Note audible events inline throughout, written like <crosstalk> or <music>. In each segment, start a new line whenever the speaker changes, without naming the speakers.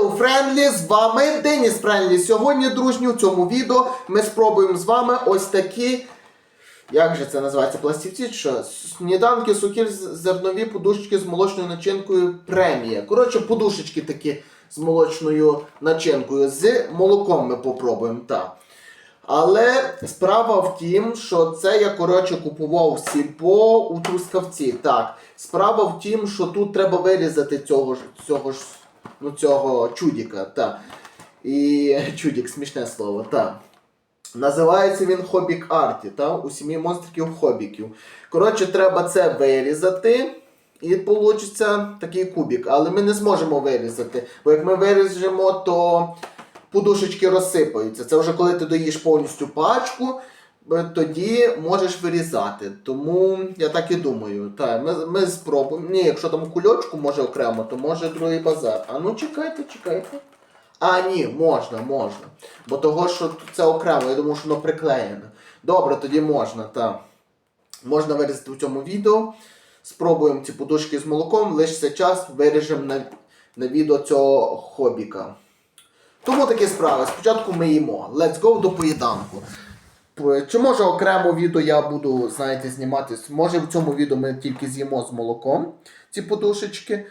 Hello, Friendly! З вами Деніс Френлі. Сьогодні, дружні, у цьому відео ми спробуємо з вами ось такі. Як же це називається? Пластівці? Що? Сніданки, сухі зернові подушечки з молочною начинкою премія. Коротше, подушечки такі з молочною начинкою. З молоком ми попробуємо. так. Але справа в тім, що це я коротше купував в сільпо у Трускавці. Так. Справа в тім, що тут треба вирізати цього ж цього ж ну, цього чудіка. Так. І <laughs> чудік, смішне слово, так. Називається він Хобік Арті, та? у сім'ї монстриків хобіків. Коротше, треба це вирізати. І вийде такий кубик. Але ми не зможемо вирізати. Бо як ми виріжемо, то подушечки розсипаються. Це вже коли ти доїш повністю пачку, тоді можеш вирізати. Тому я так і думаю. Так, ми, ми спробуємо. Ні, якщо там кульочку може окремо, то може другий базар. А ну чекайте, чекайте. А, ні, можна, можна. Бо того, що це окремо, я думаю, що воно приклеєно. Добре, тоді можна, так. Можна вирізати в цьому відео. Спробуємо ці подушки з молоком, лишиться час, виріжемо на, на відео цього хобіка. Тому такі справи. Спочатку ми їмо. Let's go до поїданку. Чи може окремо відео я буду, знаєте, знімати? Може в цьому відео ми тільки з'їмо з молоком ці подушечки.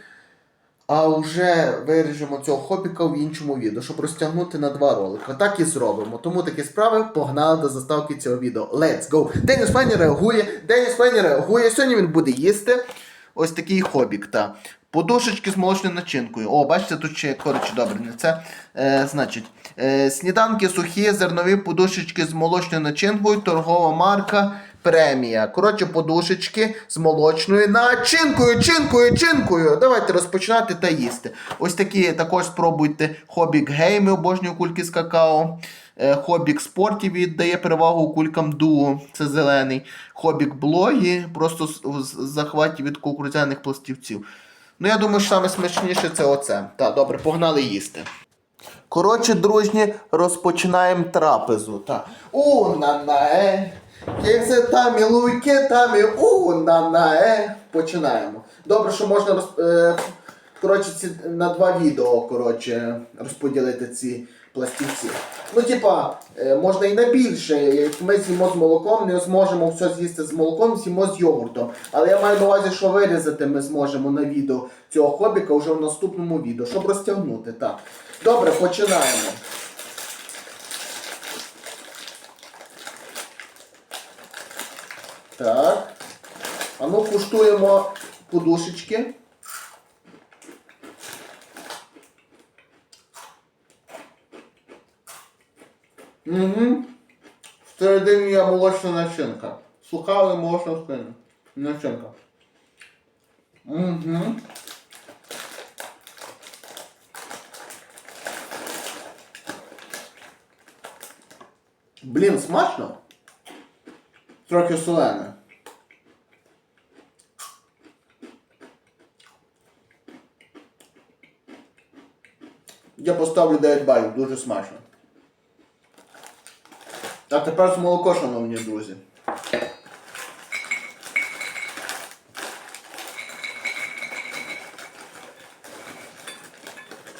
А вже виріжемо цього хобіка в іншому відео, щоб розтягнути на два ролики. Так і зробимо. Тому такі справи погнали до заставки цього відео. Let's go! Деніс Фені реагує, Деніс Фені реагує. Сьогодні він буде їсти ось такий хобік. Та. Подушечки з молочною начинкою. О, бачите, тут ще коротше добре, не це. Е, значить, е, сніданки сухі, зернові подушечки з молочною начинкою, торгова марка. Премія. Коротше, подушечки з молочною начинкою, чинкою, чинкою. Давайте розпочинати та їсти. Ось такі також спробуйте хобік гейми, обожнюю кульки з какао. Е, Хобік спорті віддає перевагу кулькам дуо, це зелений. Хобік блогі, просто з захваті від кукурудзяних пластівців. Ну, я думаю, що саме смачніше це оце. Так, добре, погнали їсти. Коротше, дружні, розпочинаємо трапезу. Та. У на на е. Кекси тамі, луйки тамі, у на на е. Починаємо. Добре, що можна роз, е, коротше, ці, на два відео коротше, розподілити ці пластівці. Ну, типа, е, можна і на більше. Як ми з'їмо з молоком, не зможемо все з'їсти з молоком, з'їмо з йогуртом. Але я маю на увазі, що вирізати ми зможемо на відео цього хобіка вже в наступному відео, щоб розтягнути. Так. Добре, починаємо. Так. А ну куштуємо подушечки. Угу. Всередині є молочна начинка. Суха, але молочна спина. Начинка. Угу. Блін, смачно? Трохи солене. Я поставлю 9 балів, дуже смачно. А тепер з молоко, шановні друзі.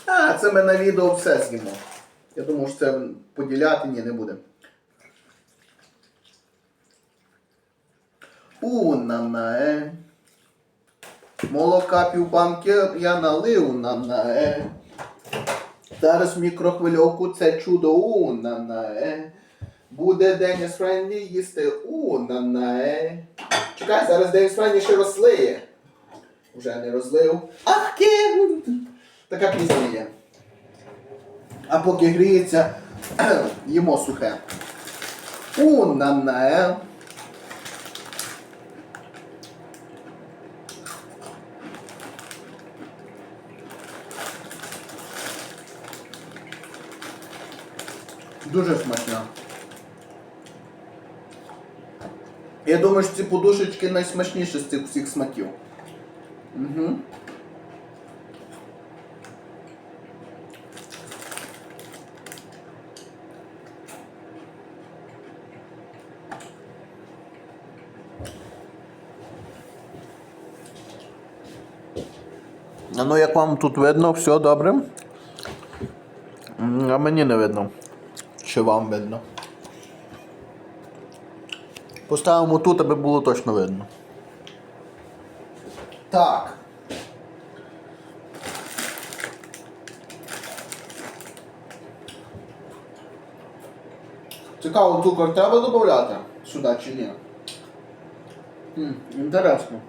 А, це ми на відео все з'їмо. Я думаю, що це поділяти ні, не буде. У на на е. Молока півбанки я налив на на е. Зараз в мікрохвильовку це чудо у е. Буде Деніс Френлі їсти у на. Чекай, зараз Деніс Френлі ще розлиє. Вже не розлив. Ах, ки! Така пісня є. А поки гріється, <clears throat> їмо сухе. У на. Дуже смачна. Я думаю, що ці подушечки найсмачніші з цих всіх смаків. Угу. Ну як вам тут видно, все добре? А мені не видно. Чи вам видно? Поставимо тут, аби було точно видно. Так. Цікаво, цукор треба додати сюди чи ні? М, інтересно.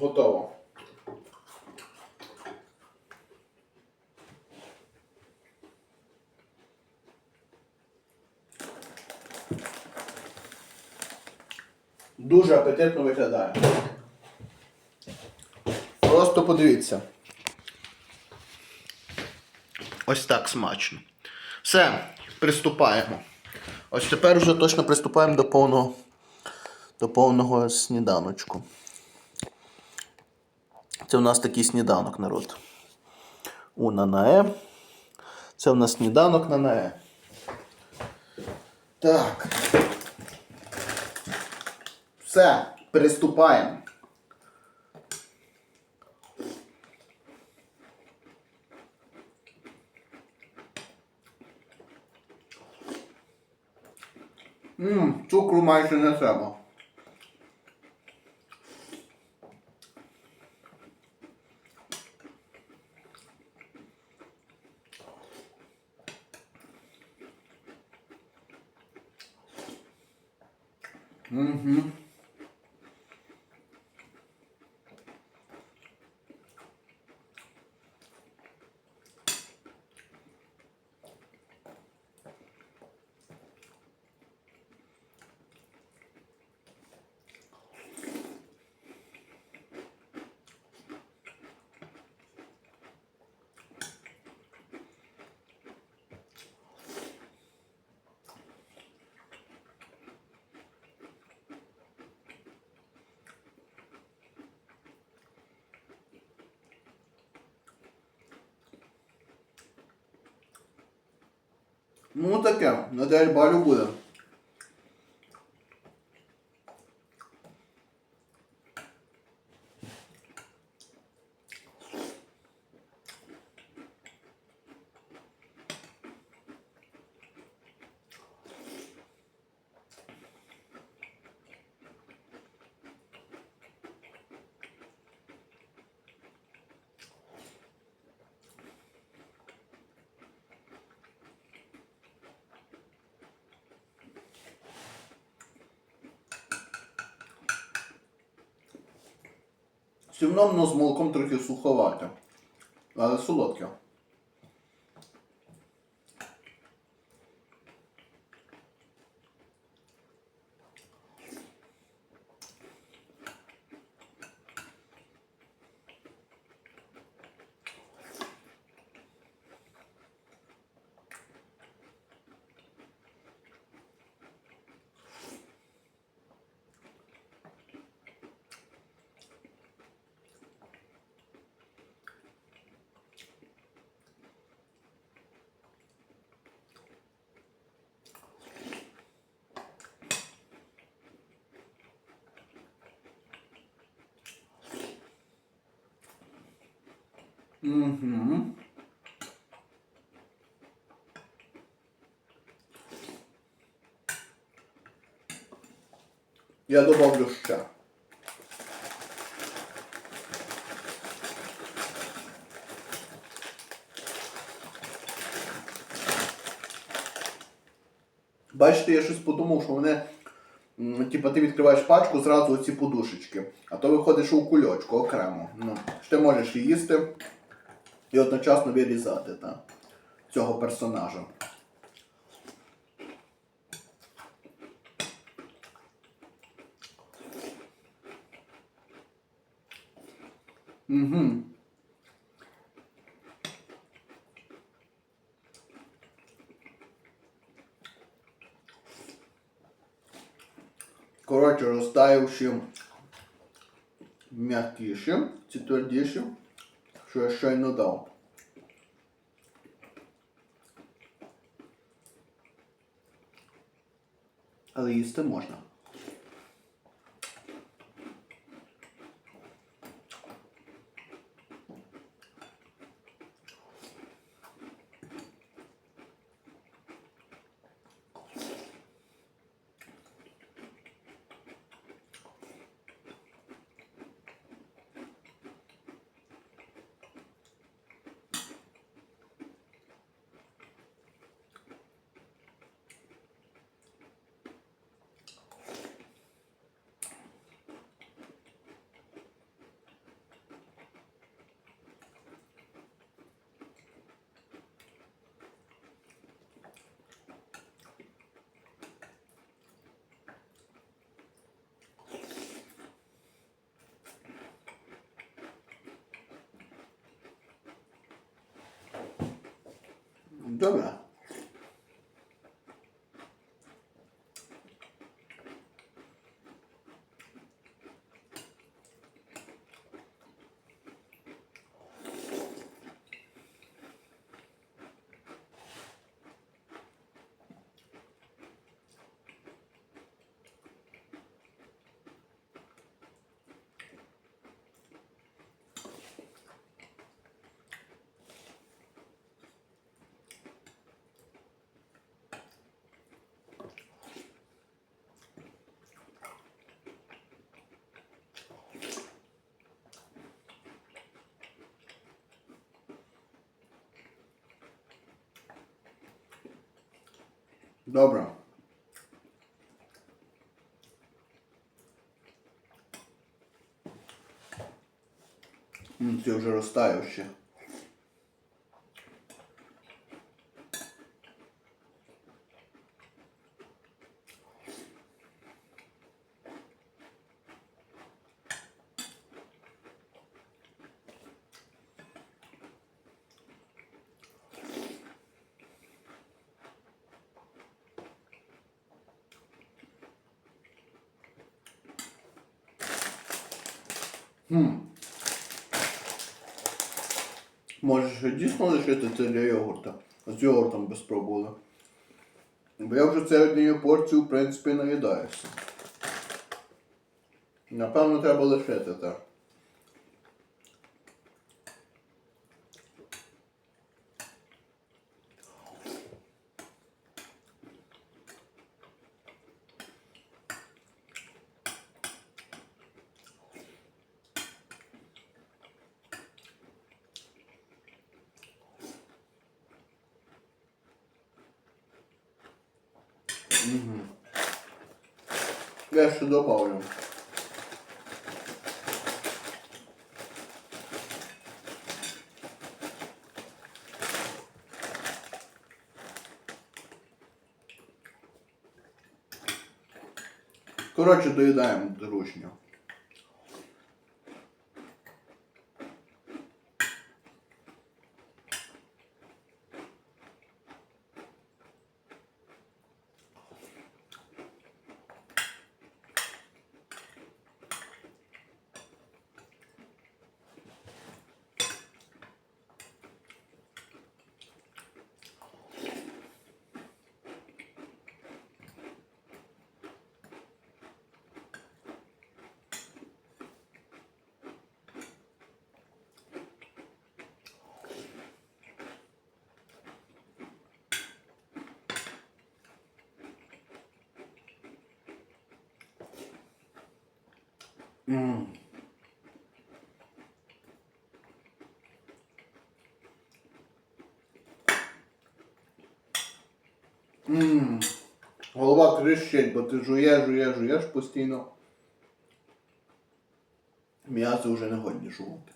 Готово. Дуже апетитно виглядає. Просто подивіться. Ось так смачно. Все, приступаємо. Ось тепер вже точно приступаємо до повного, до повного сніданочку. Це у нас такий сніданок, народ. Уна на Е. Це у нас сніданок на на Е. Так. Все, приступаємо. Ммм, цукру майже не треба. Угу. Ну таке, на 9 балів одно з молоком трохи суховато, Але солодке. Угу. Я добавлю ще. Бачите, я щось подумав, що вони, типа, ти відкриваєш пачку, зразу оці подушечки, а то виходиш у кульочку окремо. Ну, що ти можеш її їсти і одночасно вирізати та, цього персонажа. Угу. Коротше, розтаявши м'якіші, ці твердіші, що я щойно дав. Але їсти можна.
Добре. Добре. Це вже розтаю ще. Хм. Може ще дійсно лишити це для йогурта. З йогуртом би спробували. Бо я вже це однією порцією, в принципі, наїдаюся. Напевно, треба лишити так. Я ще добавлю. Коротше, доїдаємо дружньо. М. Ммм. Голова тріщить, бо ти жуєш, жуєш, жуєш постійно. М'ясо вже не годні жувати.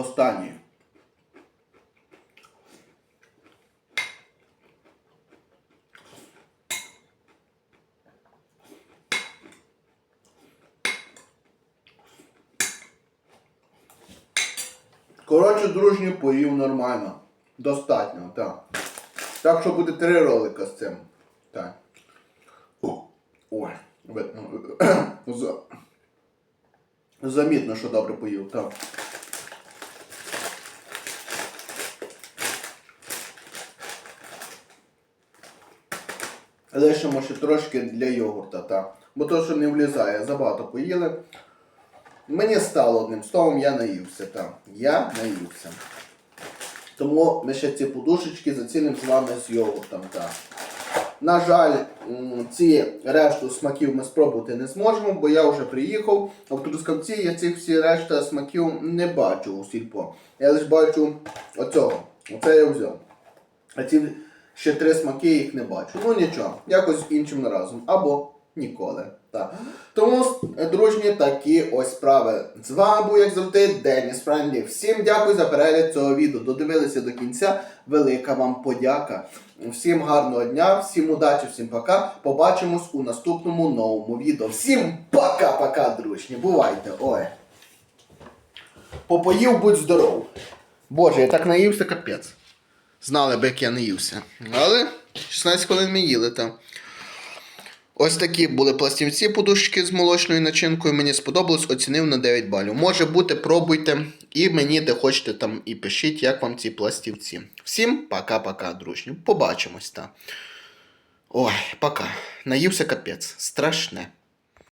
Останнє. Коротше, дружньо поїв нормально. Достатньо, так. Так що буде три ролика з цим. Так. Ой, видно. <clears throat> Замітно, що добре поїв, так. Лишимо ще трошки для йогурта, так. Бо то, що не влізає, забагато поїли. Мені стало одним словом, я наївся, так. Я наївся. Тому ми ще ці подушечки зацінимо з вами з йогуртом, так. На жаль, ці решту смаків ми спробувати не зможемо, бо я вже приїхав, а в Трускавці я цих всі решта смаків не бачу у сільпо. Я лише бачу оцього. Оце я взяв. А ці ще три смаки їх не бачу. Ну нічого, якось іншим разом. Або ніколи. Так. Тому, дружні, такі ось справи. З вами був, як завжди, Деніс Френлі. Всім дякую за перегляд цього відео. Додивилися до кінця. Велика вам подяка. Всім гарного дня, всім удачі, всім пока. Побачимось у наступному новому відео. Всім пока-пока, дружні. Бувайте. Ой. Попоїв, будь здоров. Боже, я так наївся, капець. Знали б, як я не ївся. Але 16 хвилин ми їли там. Ось такі були пластівці подушки з молочною начинкою. Мені сподобалось, оцінив на 9 балів. Може бути, пробуйте. І мені де хочете там і пишіть, як вам ці пластівці. Всім пока-пока, дружні. Побачимось та. Ой, пока. Наївся капець. Страшне.